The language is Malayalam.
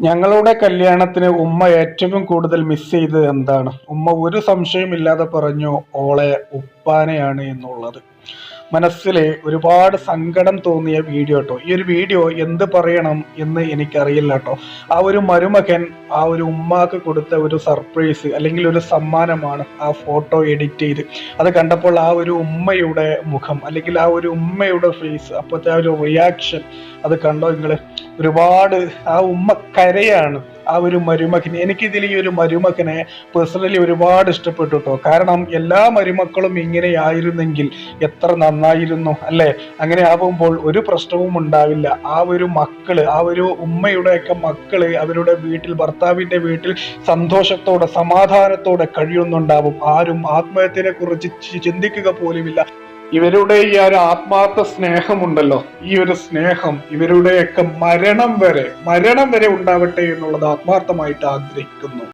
ഞങ്ങളുടെ കല്യാണത്തിന് ഉമ്മ ഏറ്റവും കൂടുതൽ മിസ് ചെയ്തത് എന്താണ്? ഉമ്മ ഒരു സംശയമില്ലാതെ പറഞ്ഞു ഓളെ ഉപ്പാനെയാണ് എന്നുള്ളത്. മനസ്സിൽ ഒരുപാട് സങ്കടം തോന്നിയ വീഡിയോ കേട്ടോ ഈ ഒരു വീഡിയോ എന്ത് പറയണം എന്ന് എനിക്കറിയില്ല കേട്ടോ ആ ഒരു മരുമകൻ ആ ഒരു ഉമ്മാക്ക് കൊടുത്ത ഒരു സർപ്രൈസ് അല്ലെങ്കിൽ ഒരു സമ്മാനമാണ് ആ ഫോട്ടോ എഡിറ്റ് ചെയ്ത്. അത് കണ്ടപ്പോൾ ആ ഒരു ഉമ്മയുടെ മുഖം അല്ലെങ്കിൽ ആ ഒരു ഉമ്മയുടെ ഫേസ് അപ്പോഴത്തെ ആ ഒരു റിയാക്ഷൻ അത് കണ്ടോ നിങ്ങൾ ഒരുപാട് ആ ഉമ്മ കരയാണ്. ആ ഒരു മരുമകന് എനിക്കിതിൽ ഈ ഒരു മരുമകനെ പേഴ്സണലി ഒരുപാട് ഇഷ്ടപ്പെട്ടു കേട്ടോ കാരണം എല്ലാ മരുമക്കളും ഇങ്ങനെയായിരുന്നെങ്കിൽ എത്ര നന്നായിരുന്നു അല്ലെ? അങ്ങനെ ആവുമ്പോൾ ഒരു പ്രശ്നവും ഉണ്ടാവില്ല. ആ ഒരു മക്കൾ ആ ഒരു ഉമ്മയുടെയൊക്കെ മക്കൾ അവരുടെ വീട്ടിൽ ഭർത്താവിന്റെ വീട്ടിൽ സന്തോഷത്തോടെ സമാധാനത്തോടെ കഴിയുന്നുണ്ടാവും. ആരും ആത്മഹത്യനെ കുറിച്ച് ചിന്തിക്കുക പോലുമില്ല. ഇവരുടെ ഈ ഒരു ആത്മാർത്ഥ സ്നേഹമുണ്ടല്ലോ. ഈ ഒരു സ്നേഹം ഇവരുടെയൊക്കെ മരണം വരെ മരണം വരെ ഉണ്ടാവട്ടെ എന്നുള്ളത് ആത്മാർത്ഥമായിട്ട് ആഗ്രഹിക്കുന്നു.